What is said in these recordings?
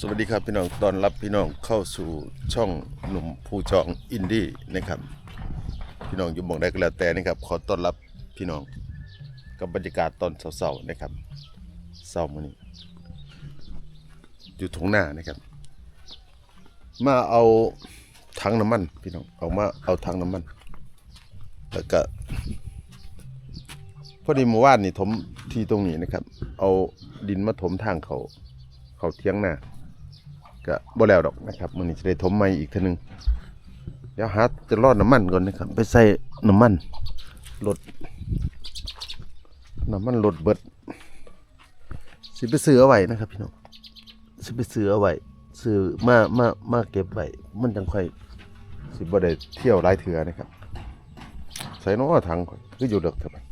สวัสดีครับพี่น้องต้อนรับพี่น้องเข้าสู่ช่องหนุ่มผู้จองอินดี้นะครับ พี่น้องอยู่มองใดก็แล้วแต่นะครับ ขอต้อนรับพี่น้องกับบรรยากาศตอนเสาร์ๆนะครับเสาร์มื้อนี้อยู่ทงหน้านะครับ มาเอาถังน้ำมันพี่น้องเอามาเอาถังน้ำมัน แล้วก็พอดีเมื่อวานนี่ถมที่ตรงนี้นะครับ เอาดินมาถมทางเขาเขาเที่ยงหน้า ก็บ่แล้วดอกนะครับมื้อนี้จะได้ถมใหม่อีกเทีนึงเดี๋ยวหาจะรอดน้ำมันก่อนนะครับ ไปใส่น้ำมันรถน้ำมันรถเบิดสิไปซื้อเอาไว้นะครับ พี่น้องสิไปซื้อเอาไว้ซื้อมามามาเก็บไว้มันจังค่อยสิบ่ได้เที่ยวหลายเถื่อนะครับ ใส่น้อถังก่อนคืออยู่เด็กเถอะบัด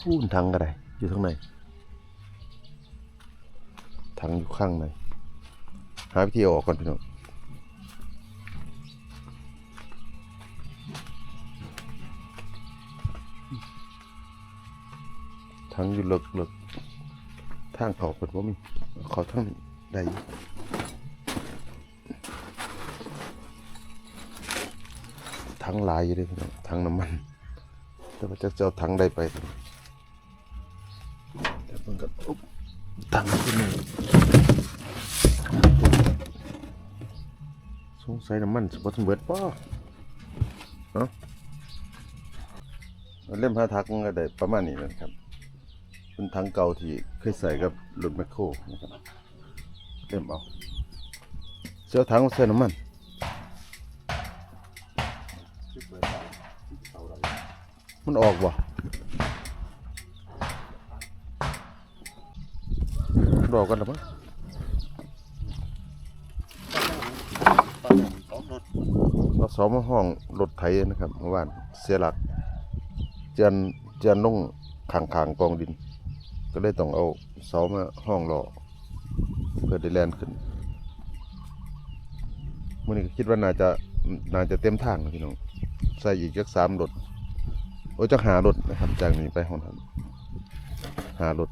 พูนถังก็ได้อยู่ข้างในถังอยู่ข้างใน หาวิธีออกก่อนพี่น้องถังอยู่เลิกเลิกทางเขาเปิดว่ามีเขาทั้งใดอยู่ถังลายอยู่เลยพี่น้องถังน้ำมัน แต่ว่าจะจะเอาถังใดไปเดี๋ยวเพิ่งกับถังที่นึ่ งสัยน้ำมันสปอร์ตเบิร์ดป่ะเนาะเล่มห้าทักก็ได้ประมาณนี้นะครับเป็นถังเก่าที่เคยใส่กับรถแมคโครนะครับเล่มเอาเสื้อถังใส่น้ำมันมันออกบ่มันออกกันหรือเปล่า เราซ้อมมาห้องรถไถนะครับเมื่อวานเสียหลักเจียนเจียนลงขางขางกองดิน ก็เลยต้องเอาเสามาห้องรอเพื่อได้แล่นขึ้นมื่อนี้ก็คิดว่าน่าจะน่าจะเต็มทางพี่น้องใส่อีกจักสามรถโอ้ยจักหารถนะครับ จากนี้ไปห้องนั้นหารถ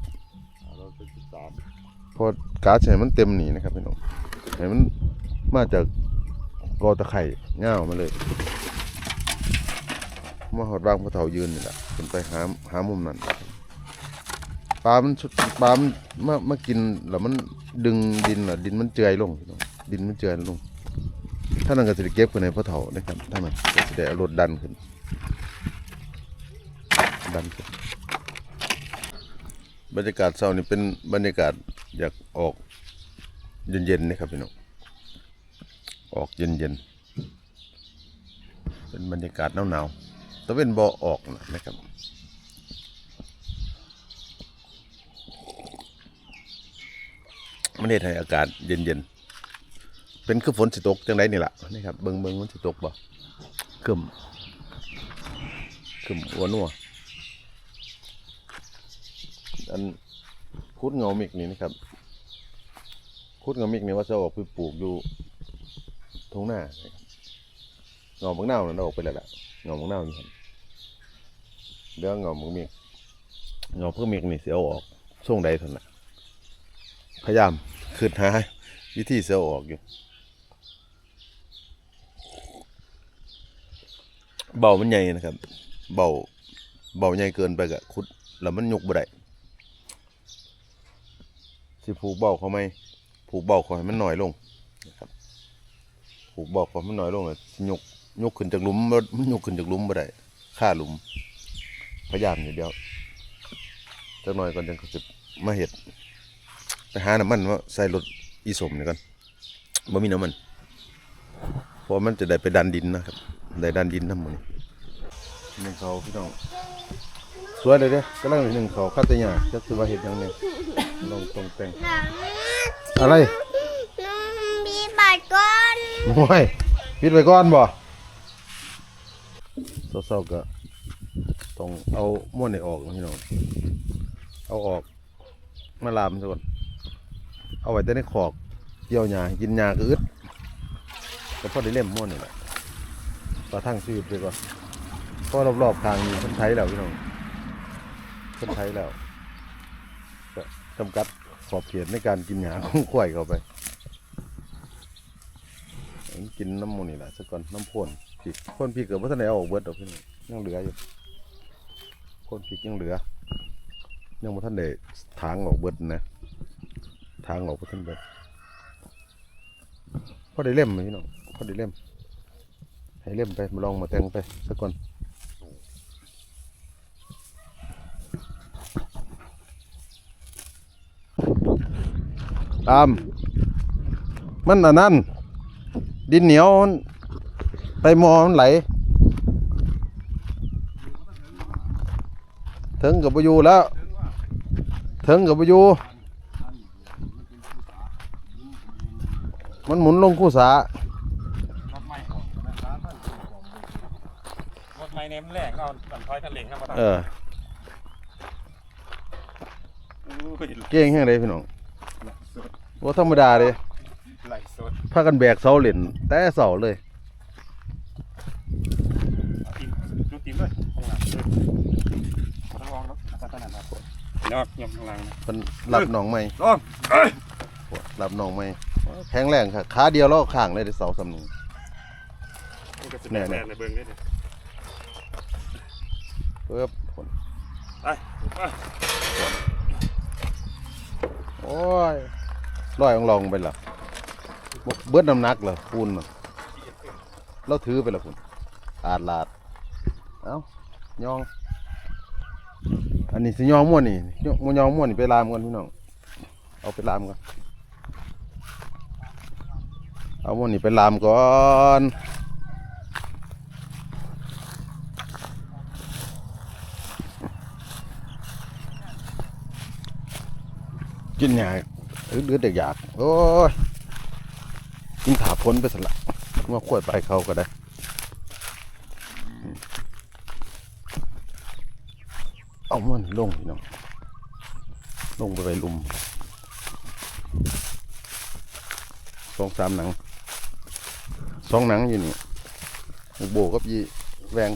พราะการใช้มันเต็มหนีนะครับพี่น้องให้มันมาจาก กอตะไคร่เง่ามาเลยมาหอดวางพระเถายืนนี่แหละเป็นไปหาหามุมนั้นปลามันปลามันมามากินแล้วมันดึงดินอะดินมันเจือยลง ดินมันเจือยลงท่านั้นก็จะเก็บขึ้นในพระเถานะครับท่านั้นก็จะได้รถดันขึ้น ดันขึ้นบรรยากาศเช้านี่เป็นบรรยากาศอยากออกเย็นๆนะครับพี่น้อง ออกเย็นๆเป็นบรรยากาศหนาวๆตะเว้นบ่ออกนะนะครับมันเฮ็ดให้อากาศเย็นๆ เป็นคือฝนสิตกจังไดนี่ล่ะนี่ครับเบิ่งเบิ่งมันสิตกบ่ครึมครึมหัวนัวอันคุดเงามิกนี่นะครับคุดเงามิกนี่ว่าจะออกไปปลูกอยู่ ทงหน้าเงาบางหน้านั่นออกไปแล้วล่ะเงาบางหน้านี่ครับเดี๋ยวเงาบางเมียกเงาเพิ่มเมียกนี่เสียออกส่วงใดเท่านั้นพยายามคืดหาวิธีเสียออกอยู่เบามันใหญ่นะครับ เบาเบาใหญ่เกินไปกะคุดแล้วมันยกบ่ได้สิผูกเบาเขาไหมผูกเบาเขาให้มันหน่อยลงนะครับ ผูกบอกความมันน้อยลงเลยยกยกขึ้นจากหลุมมันยกขึ้นจากหลุมบ่ได้ค่าหลุม พยายามอยู่เดียวจักหน่อยก่อนจังสิมาเฮ็ดไปหาน้ำมันมาใส่รถอีสมนี่ก่อนบ่มีน้ำมันเพราะมันจะได้ไปดันดินนะครับได้ดันดินทำหมดนี่หนึ่งเขาพี่น้องสวยเลยเด้อกำลังหนึ่งเขาคาตยาจักสิว่าเฮ็ดหยังเนี่ยลองตรงแต่งอะไร น้องมีบัตรก่อน โอ้ยปิดไว้ก่อนบ่เศร้าๆก็ต้องเอาม้วนนี่ออกนะพี่น้องเอาออกมาลามซะก่อนเอาไว้แต่ในขอกเกี่ยวหญ้ากินหญ้าก็อึดก็พอได้เล่มม้วนนี่แหละต่อทางชีวิตไปก่อนเพราะรอบๆทางนี้คนไทยแล้วพี่น้องคนไทยแล้วก็จำกัดขอบเขตในการกินหญ้าของควายเข้าไป มันกินน้ำมูนี่แหละสักก่อนน้ำพ่นพริกพ่นพริกเกิดว่าท่านไหนเอาออกเบิดดอกพี่น้องยังเหลืออยู่พ่นพริกยังเหลือ ยังว่าท่านได้ทางออกเบิดนะทางออกบ่ท่านเบิดพอได้เล่มไหมพี่น้องพอได้เล่ม ให้เล่มไปมาลองมาแต่งไปสักก่อนตามมันอันนั้น ดินเหนียวมันไปมอมันไหลถึงกับปอยู่แล้วถึงกับปอยู่มันหมุนลงคู่สารถไม้ของนะครับรถไม้เนมแรกเอาสันทอยทะเลครับมาตั้งเอออุ้ยเก่งแค่ไหนพี่น้องว่าธรรมดาเลยไหลสด พากันแบกเสาเหรียญแต่เสาเลยเอาตีนดูตีนด้วยข้างหลังเลยมาต้องลองเนาะอาจารย์ถนัดครับนอกยำข้างหลังนะมันหลับหนองใหม่ลองเอ้ยหลับหนองใหม่แข็งแรงค่ะขาเดียวแล้วข้างเลยได้เสาสำนึงนี่ก็จะแน่แน่ๆในเบิ้งได้เลยเพิ่มผลไปไปโอ้ยร้อยองลองไปละบ่ เบิดน้ำหนักเหรอคูณเราถือไปละคุณอาดลาด เอ้ายอง อันนี้สิยองม่วนนี่ยองยองม่วนนี่ไปลามกันพี่น้อง เอาไปลามก่อนเอาม่วนนี่ไปลามก่อนกินหยาหรือเด็กอยาก โอ้ย กินถาพ้นไปสละว่าขวดไปเขาก็ได้เอามันลงพี่น้องลงไปไปลุมสองสามหนังสองหนังอยู่นี่โบกับยีแวง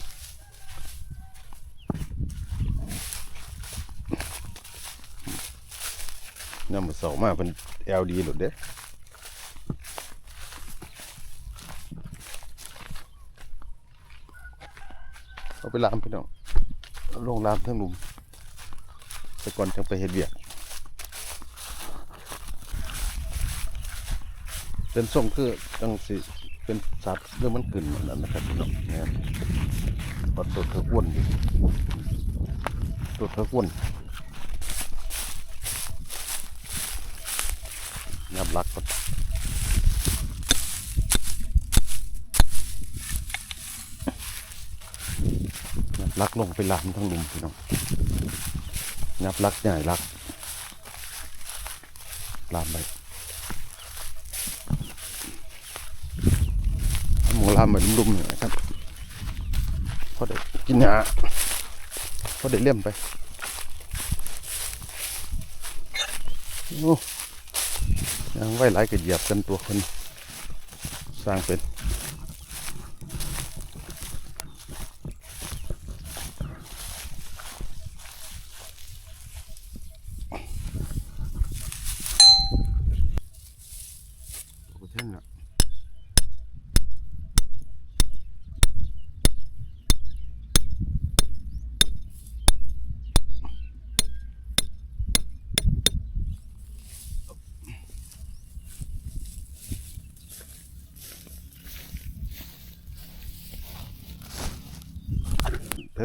น้ำมันเสามาเป็นเอลดีหลุดเด้ เอา ไปลามพี่น้องลงลามทั้งหลุมแต่ก่อนจังไปเฮ็ดเวียกเป็นส่งคือจังสิเป็นสัตว์เรื่องมันขึ้นมันนั้นนะครับพี่น้องนี่ยปัดตัวเธออ้วนตัวเธออ้วนยับลักก่อนยับ ลักลงไปลามทั้งลุมพี่น้องยับลักใหญ่ลักลามไปหมูลามไปลุ่มๆหน่อยนะครับพอได้กินหญ้าพอได้เลี่ยมไปโอ้ยังไว้หลายก็เหยียบกันตัวคนสร้างเป็น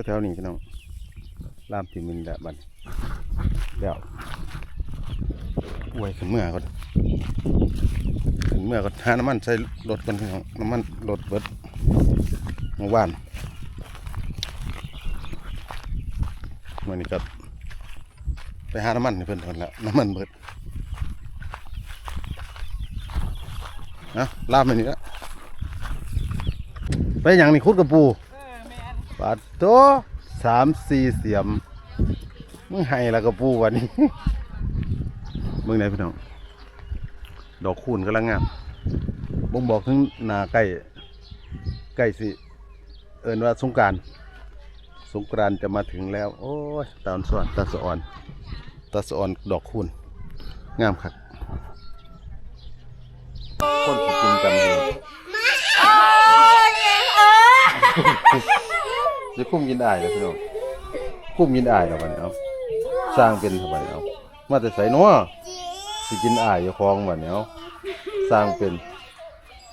แถวๆนี้พี่น้องลามที่มินแหละบัดนเดี๋ยวอวยขึ้นเมื่อก่อนขึ้นเมื่อก่อนหาน้ำมันใส่รถก่อนพี่น้องน้ำมันรถเบิดเมื่อวานมื่อนี้ก็ไปหาน้ำมันให้เพิ่นก่อนแล้วน้ำมันเบิดนะลามไปนี่ละไปอย่างนี้คุดกระปู ปาดโตสามสี่เสียมมึงให้แล้วก็ปูวันนี้มึงไหนพี่น้องดอกคูณกำลังงามบ่งบอกถึงนาใกล้ใกล้สิ เอินว่าสงการสงกรานจะมาถึงแล้ว โอ้ยตาสวนตาสอนตาสอนดอกคูณงามครับคนที่กินกันเลย มา จะคุ้มกินได้แล้วพี่น้องคุ้มกินได้แล้วบัดนี้เอาสร้างเป็นเท่าไหร่เอามาแต่ใส่นัวสิกินอ้ายเจ้าของบัดนี้เอาสร้างเป็น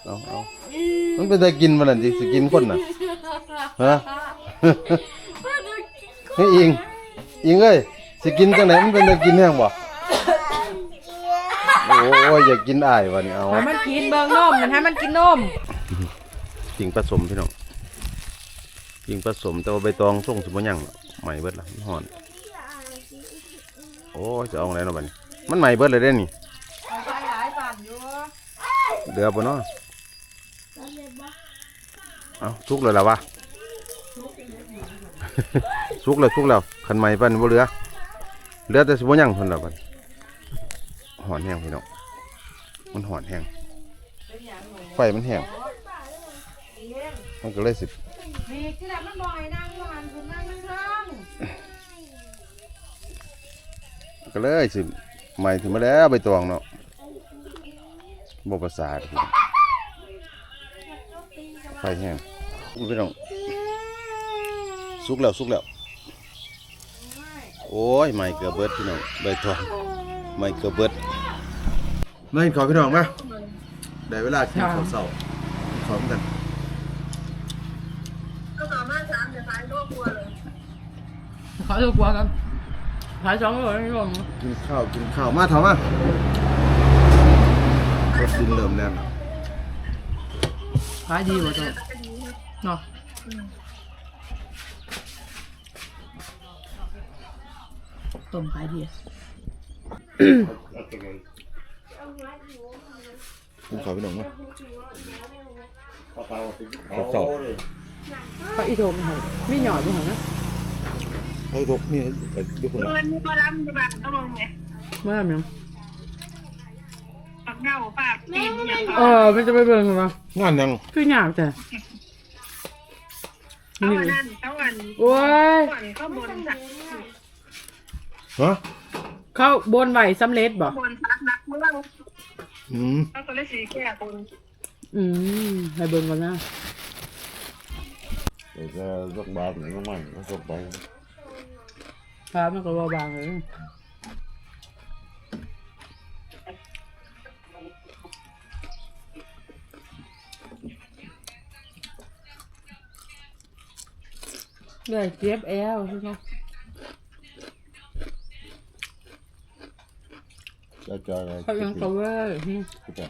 เอาเอามันเป็นแต่กินมันนั่นสิสิกินคนน่ะฮะเฮ้ยอิงอิงเอ้ยสิกินจังไหนมันเป็นแต่กินแห้งบ่โอ้ยอยากกินอ้ายบัดนี้เอาให้มันกินเบิ่งนมมันให้มันกินนมจริงผสมพี่น้อง จริงผสมแต่ว่าใบตองส่งสิบ่ยังใหม่เบิดละมันฮ้อน โอ้ยจะเอาอะไรเนาะบัดนี้มันใหม่เบิดเลยเด้นี่เดือบ่เนาะเอาสุกเลยล่ะวะสุกแล้วสุกแล้วคันใหม่ปานบ่เหลือเหลือแต่สิบ่ยังเพิ่นล่ะบัดฮ้อนแห้งพี่น้องมันฮ้อนแห้งไฟมันแห้งมันก็เลยสิ นี่ที่แหละมันบ่อยนั่งอยู่หันคุณนั่งนั่งเครื่องก็เลยสิใหม่ถึงมาแล้วใบตองเนาะบ่ประสาทพี่ไฟแห้งพี่น้องสุกแล้วสุกแล้ว โอ้ยใหม่เกือบเบิดพี่น้องใบตองใหม่เกือบเบิดมากินข้าวพี่น้องมาได้เวลากินข้าวเช้ากินข้าวกัน ขอดูกลัวกันขายสองร้อยนี่ก่อนกินข้าวกินข้าวมาเถอะมารถดินเริ่มแน่นขายดีกว่าตัวเนาะต้มขายดีกินข้าวพี่น้องมาข้าวเช้าก็อีโทมให้ไม่หยอดอยู่หันนะ ข้าวทกนี่ยเดี๋ยวคนละมันมีพลังจะแบบต้องลงไงเมื่อไหร่ปักเงาปากตีนอย่างเออมันจะไปเบิ่งกันวะงานยังคือหยาบแต่เขาอันนั้นเขาอันโอ้ยเขาบนสักฮะเขาบนไหวสำเร็จบ่บนสักนักเมื่ออืมเขาก็เลยสีแก่บนอืมให้เบิ่งกันนะเดี๋ยวจะสัก บาทหนึ่งก็มันก็ส่งไปครับมันก็บ่บางเลยเลยเจ็บแอวใช่ไหมจะจะอะไรเขายังเขาเว้ยอืมจะ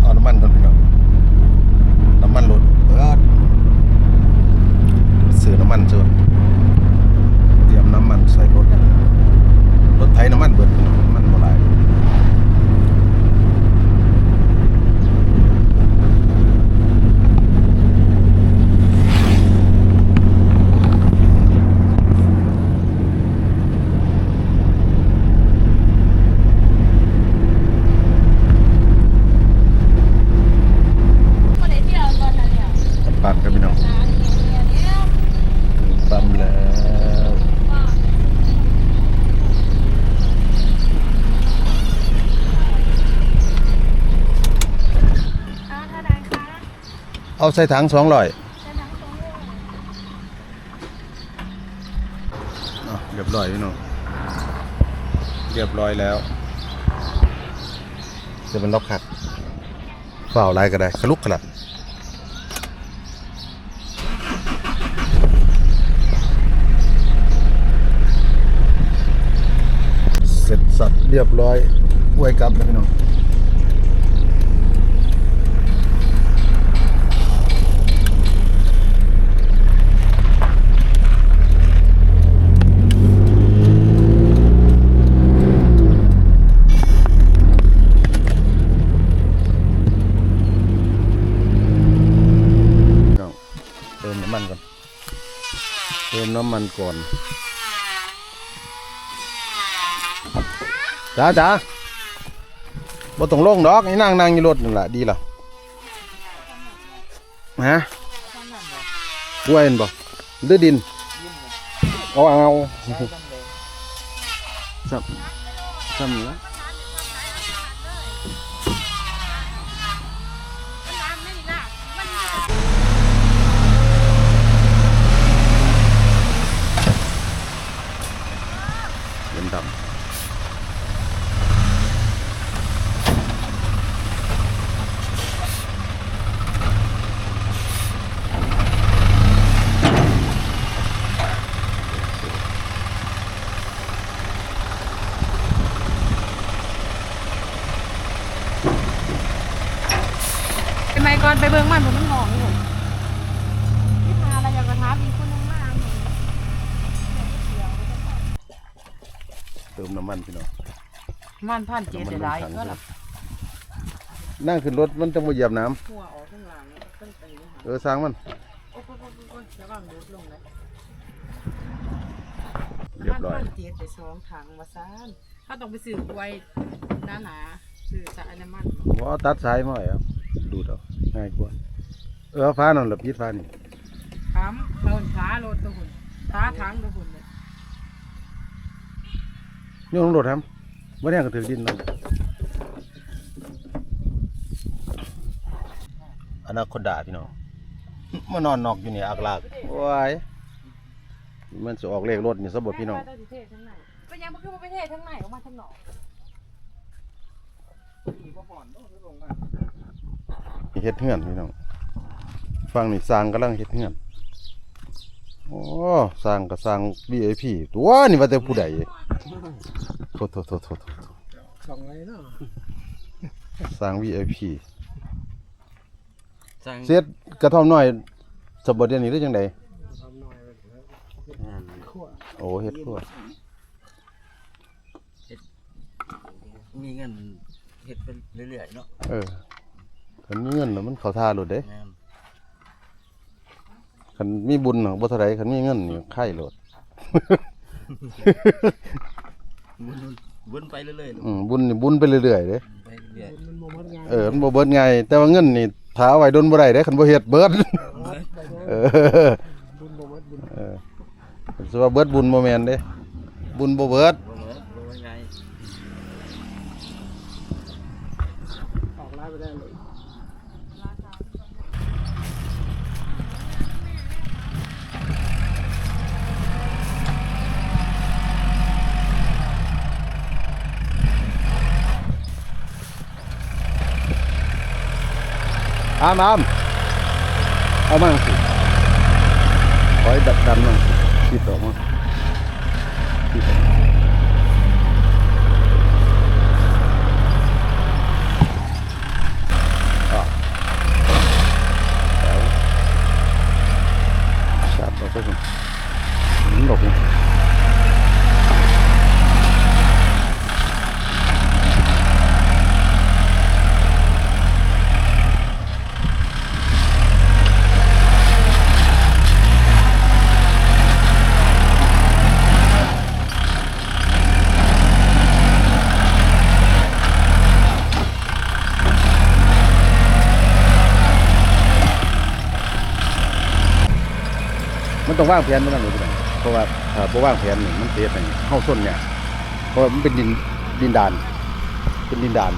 เอาน้ำมันก่อนพี่น้องน้ำมันรถเบิดซื้อน้ำมันซื้อเตรียมน้ำมันใส่รถรถไถน้ำมันเบิดพี่น้องน้ำมันบ่หลายปั๊มครับพี่น้องปั๊มแล้ว เอาเท่าไหร่คะ เอาใส่ถังสองร้อยจะทั้งสองเลยเรียบร้อยพี่น้องเรียบร้อยแล้ว จะเป็นล็อกขัดฝ่าวลายก็ได้ขลุกขลัดเสร็จสับเรียบร้อยอวยกลับแล้วพี่น้อง น้ำมันก่อนจ้าจ้าบ่ต้องลงดอกนี่นั่งนั่งอยู่รถนั่นแหละดีและฮะกล้วยเห็นบ่หรือดินเอาเอาจับจับนี้ละ เหรียญดำ ทำไมก่อนไป เบิ่งมันผมมันหอมอยู่ที่พาอะไรอยากกระทามีคนนึงมากเติมน้ำมันพี่น้องมันพันเจ็ดได้หลายก็ละนั่งขึ้นรถมันจะมาเหยียบน้หัวออกข้างหลังต้องไปหาำเออสร้างมันโอ้โหโอ้โหโอ้โหระวังโดดลงเลยเรียบร้อยพันเจ็ดไปสองถังมาซานถ้าต้องไปซื้อไว้หนาหนาๆซื้อจากอันน้ำมันว่าตัดสายมาให้ครับ ดูดเอาง่ายกว่า เออฟ้านั่นแหละพีดฟ้านี่ถามเตินฟ้ารถตัวหุ่นฟ้าถังตัวหุ่นเลยโยนลงรถครับไม่ได้ก็ถือดินนั่นอนาคตดาพี่น้องมานอนนอกอยู่นี่อักลากว้ายมันจะออกเลขรถนี่ซะบ่พี่น้องเป็นยังมันคือมันไปเทศทั้งไหนออกมาทั้งหนอก เฮ็ดเฮือนพี่น้องฟังนี่สร้างกำลังเฮ็ดเฮือนโอ้สร้างก็สร้าง VIP ตัวนี่ว่าแต่ผู้ใดโทษโทษโทษโทษโทษสองไรเนาะสร้าง VIP สั่งเสียดกระท่อมน้อยสมบัติเดี๋ยวนี้ได้จังไดทำหน่อยขั้วโอ้เฮ็ดครัวมีเงินเฮ็ดไปเรื่อยๆเนาะเออ คันมีเงินแล้วมันเข้าท่าโลดเด้แม่นคันมีบุญน่ะบ่เท่าใดคันมีเงินนี่ไข่โลดวนวนไปเรื่อยๆเนาะอืมบุญนี่บุญไปเรื่อยๆเด้ไปเรื่อยมันโมมันงานเออมันบ่เบิดง่ายแต่ว่าเงินนี่ถ้าเอาไว้ดนบ่ได้เด้คันบ่เฮ็ดเบิด เออบุญโมมันบุญเออสิว่าเบิดบุญบ่แม่นเด้บุญบ่เบิดๆบ่เหมือนบ่ว่าไง ออกร้านไปได้เลย อามอามเอามาสิขอให้ดันดันมั่งสิคิดออกมาคิดออกมาอะเอาชัดออกไปสิหมุนออกไปมันต้อง วางแผนมันต้องเลยพี่น้อเพราะว่าถ้าบ่วางแผนนี่มันเสียไปเข้าส้นเนี่ยเพราะมันเป็นดินดินดาน เป็นดินดาน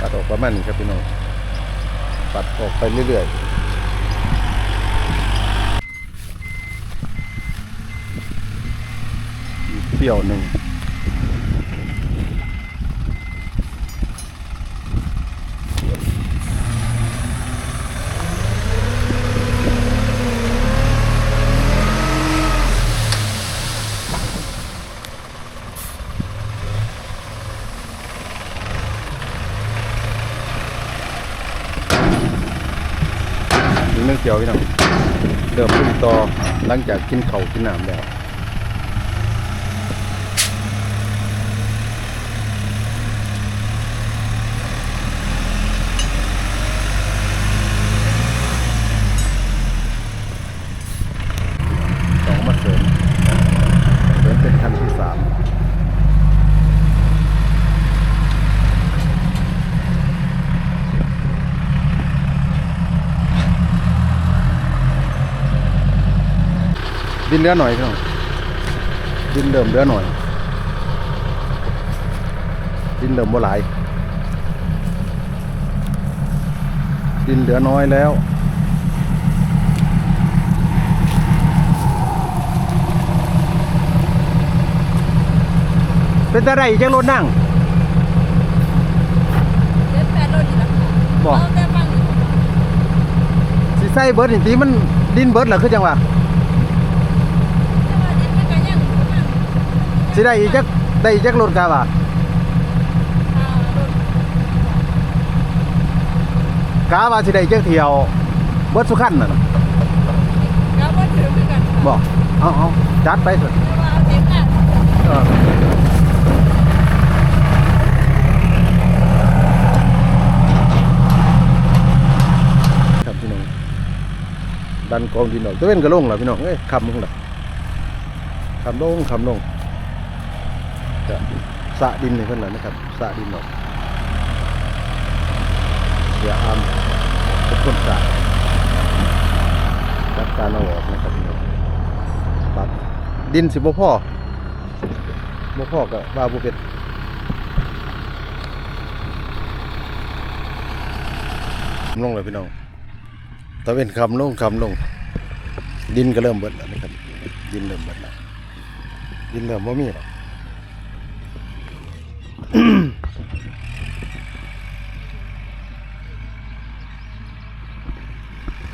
ตัดออกประมาณนี้ครับพี่น้องตัดออกไปเรื่อยๆอีกเที่ยวหนึ่ง อีก เจียวพี่น้องเริ่มลุยต่อหลังจากกินเข่าวกินน้ำแล้ว ดินเลือหน่อยครับดินเดิมเลือหน่อย ดินเดิมบ่หลาย ดินเหลือน้อยแล้วเป็นอะไรจังรถนั่งเจ็ดแปดรถอีกแล้วบอกสี่สิใส่เบิร์ดอีกทีมันดินเบิร์ดเหรอคือจังหวะ สิได้อีกจักได้อีกจักรถกาว่ะห้ารถกาว่าสิได้อีกจักเที่ยวเบิดสุขันน่ะนะก็บ่ถือคือกันค่ะบอกเอาเอาจัดไปเถอะแต่ว่าเต็มหน้าเออครับพี่น้องดันกองดินออกตะเว้นก็ลงแล้วพี่น้องเอ้ยคำมึงล่ะคำลงคำลง จะสะดินนี่เพิ่นล่ะนะครับสะดินออกอย่าอามเป็นคนสะจัดการเอาออกนะครับนปัดดินสิบ่พ่อบ่พ่อก็ว่าบ่เป็นลงเลยพี่น้องตะเว้นคำลงคำลง ดินก็เริ่มเบิดแล้วนะครับ ดินเริ่มเบิดแล้วดินเริ่มบ่ามีแล้วก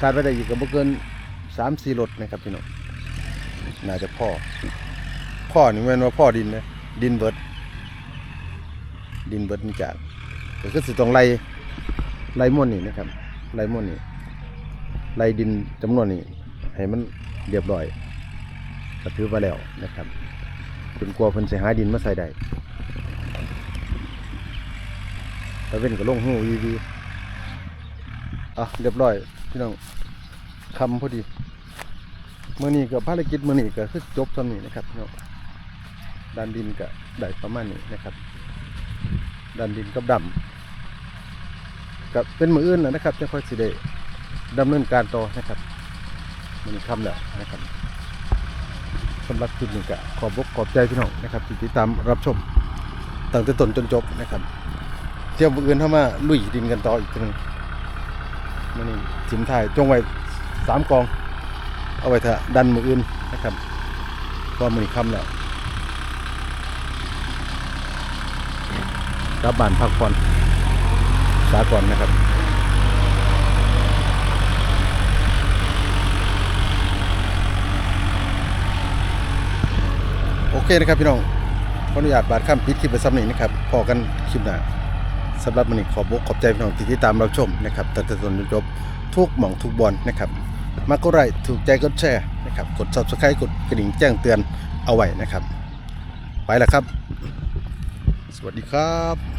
ารไปได้อีกก็บ่เกินสามสี่รถนะครับพี่น้องน่าจะพ่อ พ่อนี่แม่นว่าพ่อดินนะดินเบิด ดินเบิดนี่จากก็คือสิต้องไล่ไล่ม้วนนี่นะครับไล่ม้วนนี่ไล่ดินจำนวนนี้ให้มันเรียบร้อยก็ถือว่าแล้วนะครับจนกลัวเพิ่นสิหาดินมาใส่ได้ตะเว้นก็ลงหูวีวีอะเรียบร้อย พี่น้องคำพอดีมื่อนี้กับภารกิจมื่อนี้ก็คือจบตอนนี้นะครับพี่น้องดันดินก็ได้ประมาณนี้นะครับ ดันดินกับดำกับเป็นมืออื่นนะนะครับจะค่อยสิได้ดำเนินการต่อนะครับมันคำแล้วนะครับสำหรับคลิปนี้ก็ขอบอกขอบใจพี่น้องนะครับที่ติดตามรับชมตั้งแต่ต้นจนจบนะครับเที่ยวมืออื่นเข้ามาลุยดินกันต่ออีกทีหนึง มันนี่สิมถ่ายจงไว้สามกอง เอาไว้เถอะดันมืออื่นนะครับเพราะมือนี้คำแล้วกลับบานพักผ่อนสาก่อนนะครับโอเคนะครับพี่น้องขออนุญาตบาดข้ามปิดคลิปไปซ้ำนี้นะครับพอกันคลิปหน้า สำหรับมันนี้ขอบอกขอบใจพี่น้องที่ติดตามเราชมนะครับตั้งแต่ต้นจนจบทุกหม่องทุกบอลนะครับ มากก็ไรถูกใจก็แชร์นะครับกด subscribe กดกระดิ่งแจ้งเตือนเอาไว้นะครับ ไปแล้วครับ สวัสดีครับ